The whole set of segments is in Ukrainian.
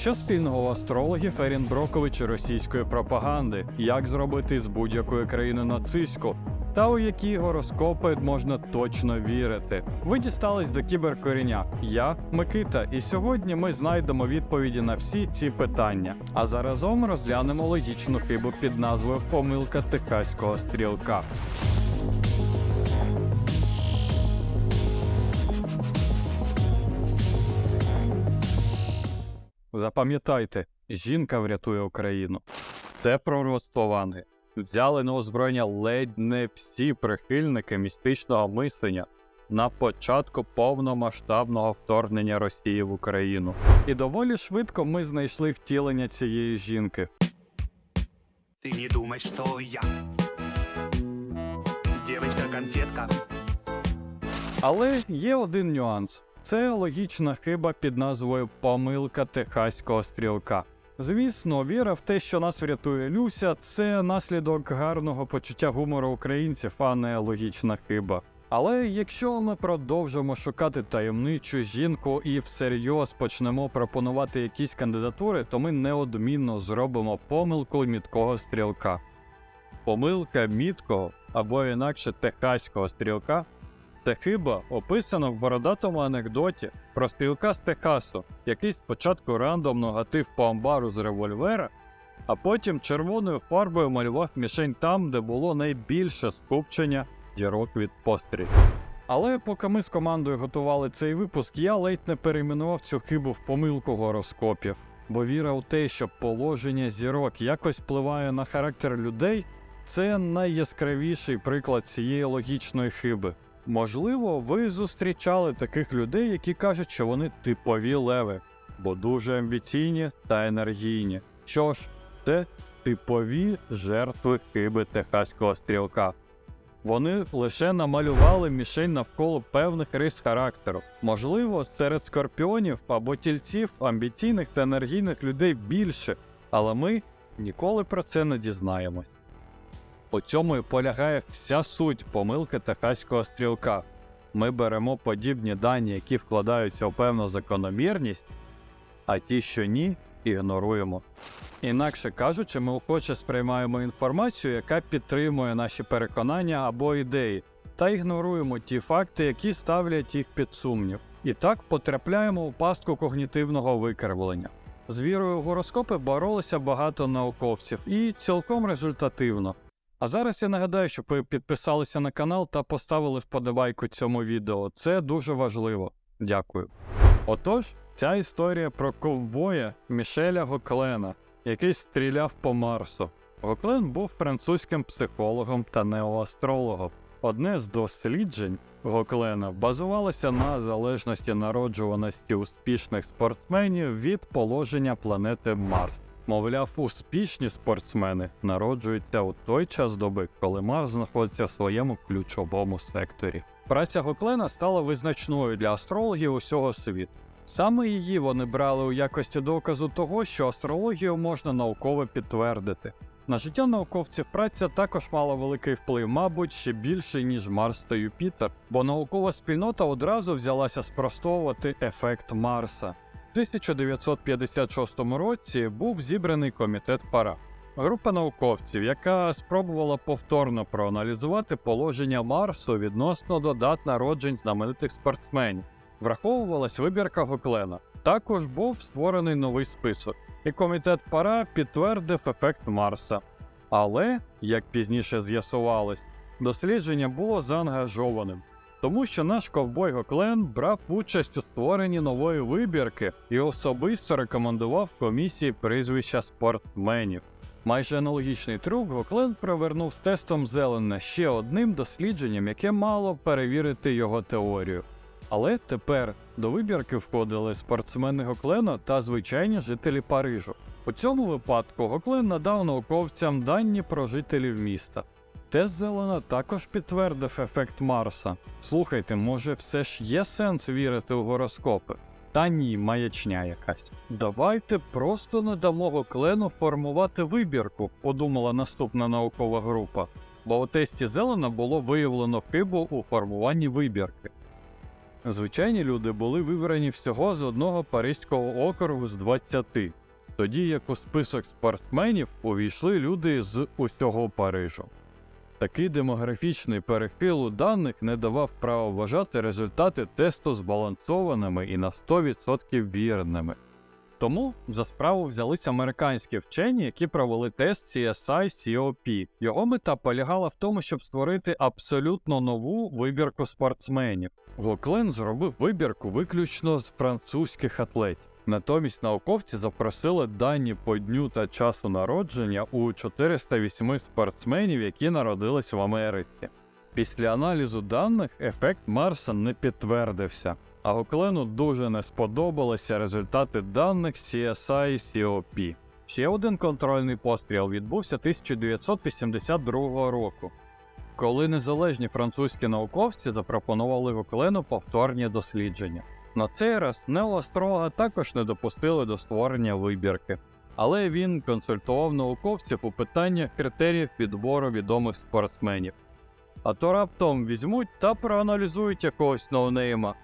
Що спільного у астрологів Ерін Брокович і російської пропаганди? Як зробити з будь-якої країни нацистську? Та у які гороскопи можна точно вірити? Ви дістались до кіберкоріння. Я Микита, і сьогодні ми знайдемо відповіді на всі ці питання. А заразом розглянемо логічну хибу під назвою Помилка техаського стрілка. Запам'ятайте, жінка врятує Україну. Це пророцтво Ванги. Взяли на озброєння ледь не всі прихильники містичного мислення на початку повномасштабного вторгнення Росії в Україну. І доволі швидко ми знайшли втілення цієї жінки. Ты не думай, что я Девочка-конфетка Але є один нюанс: це логічна хиба під назвою Помилка техаського стрілка. Звісно, віра в те, що нас врятує Люся, це наслідок гарного почуття гумору українців, а не логічна хиба. Але якщо ми продовжимо шукати таємничу жінку і всерйоз почнемо пропонувати якісь кандидатури, то ми неодмінно зробимо помилку міткого стрілка. Помилка міткого або інакше техаського стрілка це хиба описана в бородатому анекдоті про стрілка з Техасу, який спочатку рандомно гатив по амбару з револьвера, а потім червоною фарбою малював мішень там, де було найбільше скупчення дірок від пострілів. Але поки ми з командою готували цей випуск, я ледь не перейменував цю хибу в помилку гороскопів, бо віра у те, що положення зірок якось впливає на характер людей, це найяскравіший приклад цієї логічної хиби. Можливо, ви зустрічали таких людей, які кажуть, що вони типові леви, бо дуже амбіційні та енергійні. Що ж, це типові жертви хиби техаського стрілка. Вони лише намалювали мішень навколо певних рис характеру. Можливо, серед скорпіонів або тільців амбіційних та енергійних людей більше, але ми ніколи про це не дізнаємось. У цьому і полягає вся суть помилки техаського стрілка. Ми беремо подібні дані, які вкладаються у певну закономірність, а ті, що ні, ігноруємо. Інакше кажучи, ми охоче сприймаємо інформацію, яка підтримує наші переконання або ідеї, та ігноруємо ті факти, які ставлять їх під сумнів. І так потрапляємо у пастку когнітивного викривлення. З вірою в гороскопи боролися багато науковців і цілком результативно. А зараз я нагадаю, щоб ви підписалися на канал та поставили вподобайку цьому відео. Це дуже важливо. Дякую. Отож, ця історія про ковбоя Мішеля Гоклена, який стріляв по Марсу. Гоклен був французьким психологом та неоастрологом. Одне з досліджень Гоклена базувалося на залежності народжуваності успішних спортсменів від положення планети Марс. Мовляв, успішні спортсмени народжуються у той час доби, коли Марс знаходиться в своєму ключовому секторі. Праця Гоклена стала визначною для астрологів усього світу. Саме її вони брали у якості доказу того, що астрологію можна науково підтвердити. На життя науковців праця також мала великий вплив, мабуть, ще більший, ніж Марс та Юпітер, бо наукова спільнота одразу взялася спростовувати ефект Марса. У 1956 році був зібраний комітет пара. Група науковців, яка спробувала повторно проаналізувати положення Марсу відносно до дат народжень знаменитих спортсменів. Враховувалась вибірка Гоклена. Також був створений новий список, і комітет пара підтвердив ефект Марса. Але, як пізніше з'ясувалось, дослідження було заангажованим, тому що наш ковбой Гоклен брав участь у створенні нової вибірки і особисто рекомендував комісії прізвища спортсменів. Майже аналогічний трюк Гоклен провернув з тестом Зелена ще одним дослідженням, яке мало перевірити його теорію. Але тепер до вибірки входили спортсмени Гоклена та звичайні жителі Парижу. У цьому випадку Гоклен надав науковцям дані про жителів міста. Тест Зелена також підтвердив ефект Марса. Слухайте, може, все ж є сенс вірити у гороскопи? Та ні, маячня якась. Давайте просто не дамо Гоклену формувати вибірку, подумала наступна наукова група. Бо у тесті Зелена було виявлено хибу у формуванні вибірки. Звичайні люди були вибрані всього з одного паризького округу з 20, тоді як у список спортсменів увійшли люди з усього Парижу. Такий демографічний перехил у даних не давав права вважати результати тесту збалансованими і на 100% вірними. Тому за справу взялись американські вчені, які провели тест CSI COP. Його мета полягала в тому, щоб створити абсолютно нову вибірку спортсменів. Гоклен зробив вибірку виключно з французьких атлетів. Натомість науковці запросили дані по дню та часу народження у 408 спортсменів, які народились в Америці. Після аналізу даних ефект Марса не підтвердився, а Гоклену дуже не сподобалися результати даних CSI COP. Ще один контрольний постріл відбувся 1982 року, коли незалежні французькі науковці запропонували Гоклену повторні дослідження. На цей раз Нела Строга також не допустили до створення вибірки, але він консультував науковців у питаннях критеріїв підбору відомих спортсменів. А то раптом візьмуть та проаналізують якогось ноунейма.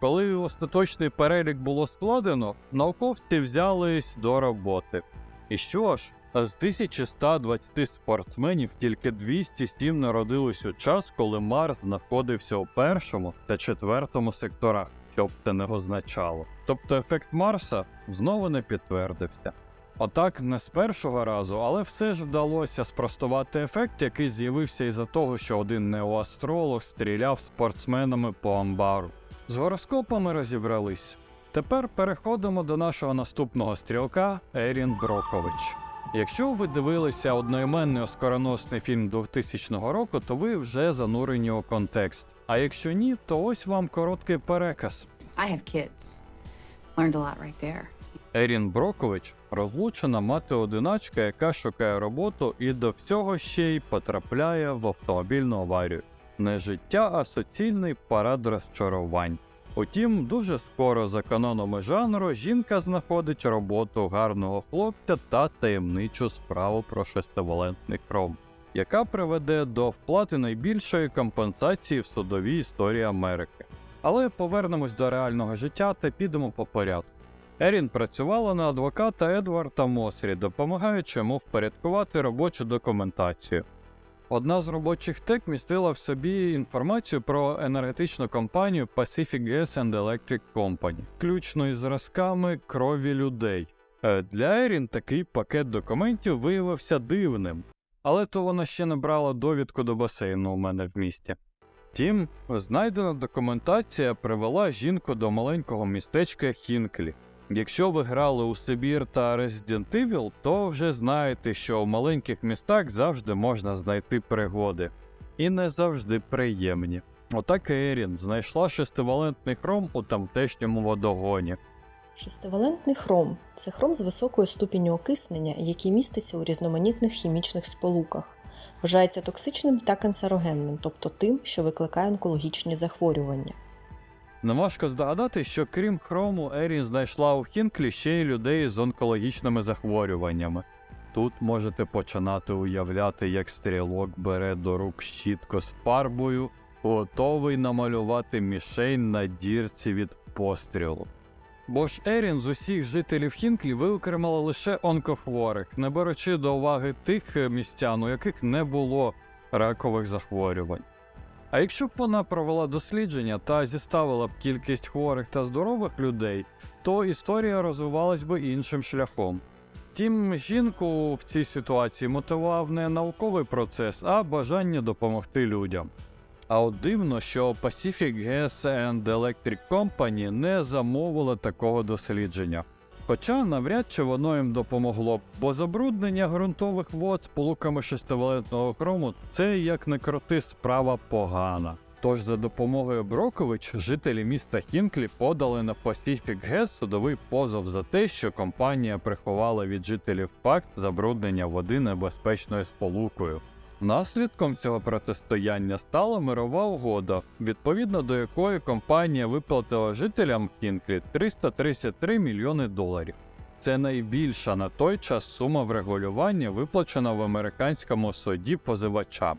Коли остаточний перелік було складено, науковці взялись до роботи. І що ж, з 1120 спортсменів тільки 207 народились у час, коли Марс знаходився у першому та четвертому секторах, що б це не означало. Тобто ефект Марса знову не підтвердився. Отак, не з першого разу, але все ж вдалося спростувати ефект, який з'явився із-за того, що один неоастролог стріляв спортсменами по амбару. З гороскопами розібрались. Тепер переходимо до нашого наступного стрілка Ерін Брокович. Якщо ви дивилися одноіменний оскароносний фільм 2000 року, то ви вже занурені у контекст. А якщо ні, то ось вам короткий переказ. I have kids. Learned a lot right there. Ерін Брокович розлучена мати-одиначка, яка шукає роботу і до всього ще й потрапляє в автомобільну аварію. Не життя, а суцільний парад розчарувань. Утім, дуже скоро за канонами жанру жінка знаходить роботу гарного хлопця та таємничу справу про шестивалентний хром, яка приведе до вплати найбільшої компенсації в судовій історії Америки. Але повернемось до реального життя та підемо по порядку. Ерін працювала на адвоката Едварда Мосрі, допомагаючи йому впорядкувати робочу документацію. Одна з робочих тек містила в собі інформацію про енергетичну компанію Pacific Gas and Electric Company, включно із зразками крові людей. Е, Для Ерін такий пакет документів виявився дивним, але то вона ще не брала довідку до басейну у мене в місті. Втім, знайдена документація привела жінку до маленького містечка Хінклі. Якщо ви грали у Сибір та Resident Evil, то вже знаєте, що в маленьких містах завжди можна знайти пригоди. І не завжди приємні. Отак Ерін знайшла шестивалентний хром у тамтешньому водогоні. Шестивалентний хром це хром з високою ступінню окиснення, який міститься у різноманітних хімічних сполуках. Вважається токсичним та канцерогенним, тобто тим, що викликає онкологічні захворювання. Неважко здогадати, що крім хрому, Ерін знайшла у Хінклі ще й людей з онкологічними захворюваннями. Тут можете починати уявляти, як стрілок бере до рук щітку з фарбою, готовий намалювати мішень на дірці від пострілу. Бо ж Ерін з усіх жителів Хінклі виокремила лише онкохворих, не беручи до уваги тих містян, у яких не було ракових захворювань. А якщо б вона провела дослідження та зіставила б кількість хворих та здорових людей, то історія розвивалась би іншим шляхом. Втім, жінку в цій ситуації мотивував не науковий процес, а бажання допомогти людям. А от дивно, що Pacific Gas and Electric Company не замовила такого дослідження. Хоча навряд чи воно їм допомогло бо забруднення ґрунтових вод сполуками шестивалентного хрому це як не крути справа погана. Тож за допомогою Брокович жителі міста Хінклі подали на Pacific Gas судовий позов за те, що компанія приховала від жителів факт забруднення води небезпечною сполукою. Наслідком цього протистояння стала мирова угода, відповідно до якої компанія виплатила жителям Хінклі 333 мільйони доларів. Це найбільша на той час сума врегулювання, виплачена в американському суді позивачам.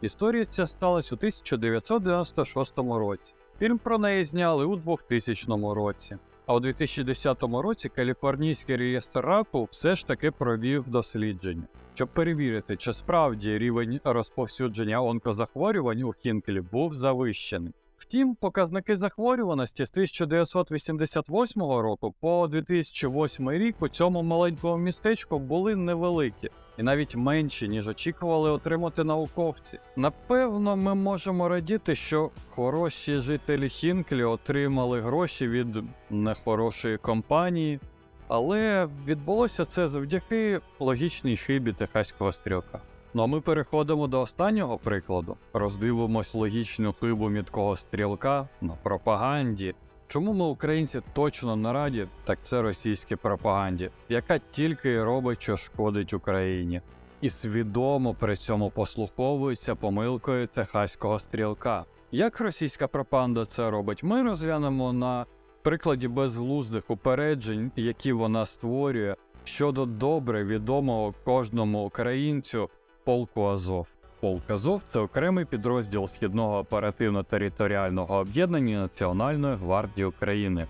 Історія ця сталася у 1996 році. Фільм про неї зняли у 2000 році. А у 2010 році каліфорнійський реєстр раку все ж таки провів дослідження, щоб перевірити, чи справді рівень розповсюдження онкозахворювань у Хінклі був завищений. Втім, показники захворюваності з 1988 року по 2008 рік у цьому маленькому містечку були невеликі і навіть менші, ніж очікували отримати науковці. Напевно, ми можемо радіти, що хороші жителі Хінклі отримали гроші від нехорошої компанії, але відбулося це завдяки логічній хибі техаського стрілка. Ну а ми переходимо до останнього прикладу. Роздивимось логічну хибу міткого стрілка на пропаганді. Чому ми, українці, точно на раді, так це російській пропаганді, яка тільки й робить, що шкодить Україні, і свідомо при цьому послуховується помилкою техаського стрілка. Як російська пропаганда це робить, ми розглянемо на прикладі безглуздих упереджень, які вона створює щодо добре відомого кожному українцю полку Азов. Полк Азов це окремий підрозділ східного оперативно-територіального об'єднання Національної гвардії України.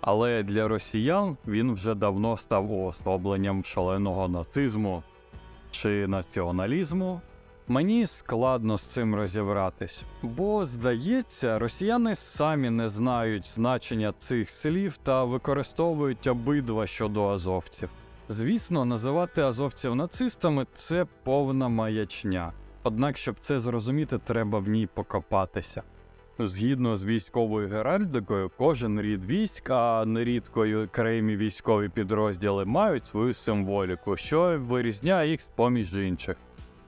Але для росіян він вже давно став уособленням шаленого нацизму чи націоналізму. Мені складно з цим розібратись, бо здається, росіяни самі не знають значення цих слів та використовують обидва щодо азовців. Звісно, називати азовців нацистами це повна маячня. Однак, щоб це зрозуміти, треба в ній покопатися. Згідно з військовою геральдикою, кожен рід військ, а нерідко й окремі військові підрозділи мають свою символіку, що вирізняє їх з поміж інших: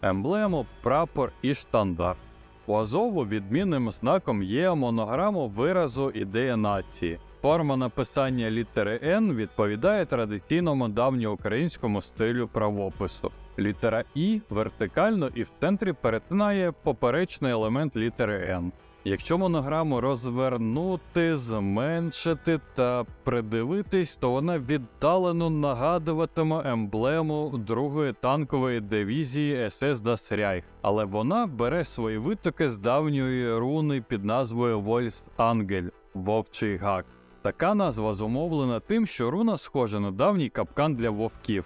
емблему, прапор і штандарт. У Азову відмінним знаком є монограму виразу ідея нації. Форма написання літери Н відповідає традиційному давньоукраїнському стилю правопису. Літера І вертикально і в центрі перетинає поперечний елемент літери Н. Якщо монограму розвернути, зменшити та придивитись, то вона віддалено нагадуватиме емблему другої танкової дивізії СС Reich, але вона бере свої витоки з давньої руни під назвою Вольфс Ангель Вовчий гак. Така назва зумовлена тим, що руна схожа на давній капкан для вовків.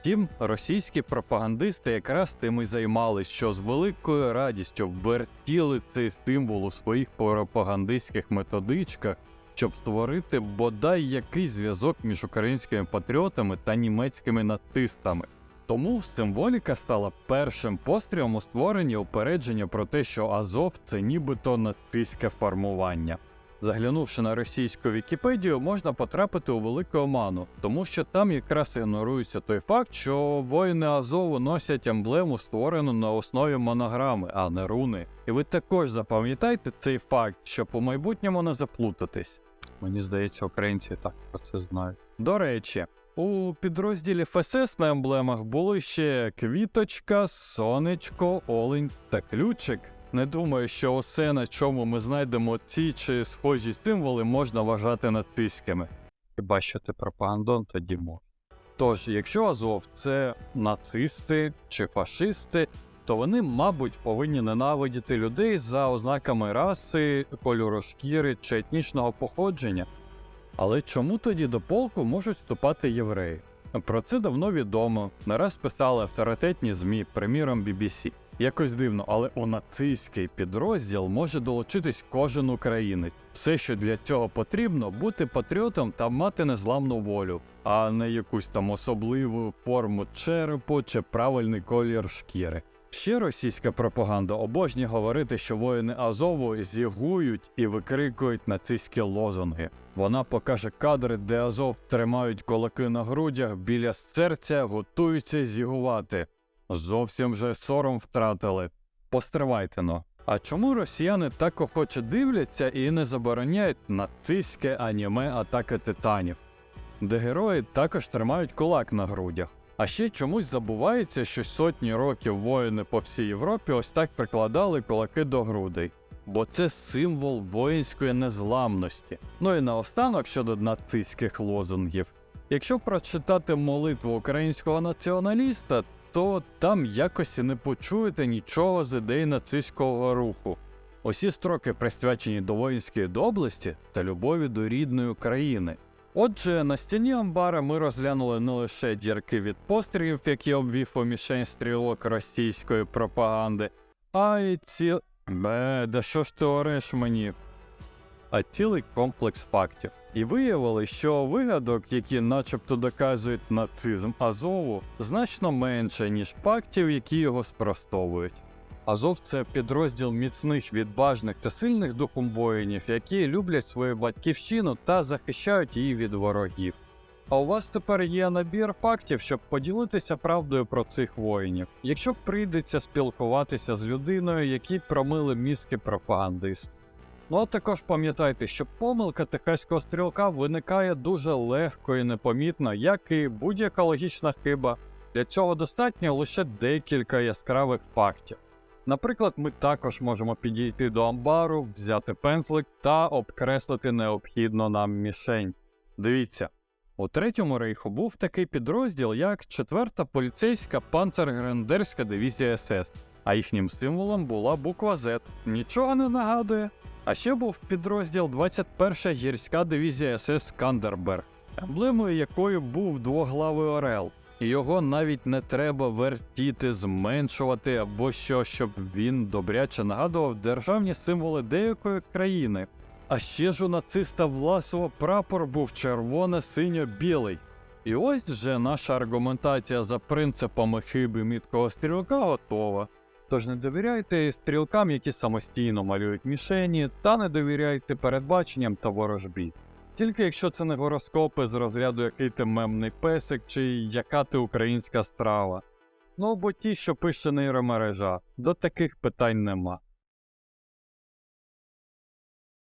Втім, російські пропагандисти якраз тим і займались, що з великою радістю вертіли цей символ у своїх пропагандистських методичках, щоб створити бодай якийсь зв'язок між українськими патріотами та німецькими нацистами. Тому символіка стала першим пострілом у створенні упередження про те, що Азов це нібито нацистське формування. Заглянувши на російську Вікіпедію, можна потрапити у велику оману, тому що там якраз ігнорується той факт, що воїни Азову носять емблему, створену на основі монограми, а не руни. І ви також запам'ятайте цей факт, щоб у майбутньому не заплутатись. Мені здається, українці так про це знають. До речі, у підрозділі ФСС на емблемах були ще квіточка, сонечко, олень та ключик. Не думаю, що усе, на чому ми знайдемо ці чи схожі символи, можна вважати нацистськими. Хіба що ти пропагандон, тоді можна. Тож, якщо Азов це нацисти чи фашисти, то вони, мабуть, повинні ненавидіти людей за ознаками раси, кольору шкіри чи етнічного походження. Але чому тоді до полку можуть вступати євреї? Про це давно відомо. Не раз писали авторитетні ЗМІ, приміром BBC. Якось дивно, але у нацистський підрозділ може долучитись кожен українець. Все, що для цього потрібно, бути патріотом та мати незламну волю, а не якусь там особливу форму черепу чи правильний колір шкіри. Ще російська пропаганда обожнює говорити, що воїни Азову зігують і викрикують нацистські лозунги. Вона покаже кадри, де Азов тримають кулаки на грудях біля серця, готуються зігувати. Зовсім вже сором втратили. Постривайте но. А чому росіяни так охоче дивляться і не забороняють нацистське аніме атаки титанів, де герої також тримають кулак на грудях? А ще чомусь забувається, що сотні років воїни по всій Європі ось так прикладали кулаки до грудей. Бо це символ воїнської незламності. Ну і наостанок щодо нацистських лозунгів. Якщо прочитати молитву українського націоналіста, то там якось не почуєте нічого з ідей нацистського руху. Усі строки присвячені до воїнської доблесті та любові до рідної України. Отже, на стіні амбара ми розглянули не лише дірки від пострілів, які обвів у мішень стрілок російської пропаганди, а й ці. Бе, да що ж ти ореш мені? А цілий комплекс фактів. І виявили, що вигадок, які начебто доказують нацизм Азову, значно менше, ніж фактів, які його спростовують. Азов це підрозділ міцних, відважних та сильних духом воїнів, які люблять свою батьківщину та захищають її від ворогів. А у вас тепер є набір фактів, щоб поділитися правдою про цих воїнів, якщо прийдеться спілкуватися з людиною, якій промили мізки пропагандист. Ну а також пам'ятайте, що помилка техаського стрілка виникає дуже легко і непомітно, як і будь-яка логічна хиба. Для цього достатньо лише декілька яскравих фактів. Наприклад, ми також можемо підійти до амбару, взяти пензлик та обкреслити необхідну нам мішень. Дивіться, у третьому рейху був такий підрозділ, як 4-та поліцейська панцергрендерська дивізія СС, а їхнім символом була буква Z. Нічого не нагадує. А ще був підрозділ 21-ша гірська дивізія СС Скандерберг, емблемою якої був двоглавий орел. І його навіть не треба вертіти, зменшувати або що, щоб він добряче нагадував державні символи деякої країни. А ще ж у нациста Власова прапор був червоно-синьо-білий. І ось вже наша аргументація за принципами хиби міткого стрілка готова. Тож не довіряйте стрілкам, які самостійно малюють мішені, та не довіряйте передбаченням та ворожбі. Тільки якщо це не гороскопи з розряду який ти мемний песик чи яка ти українська страва. Ну або ті, що пише нейромережа, до таких питань нема.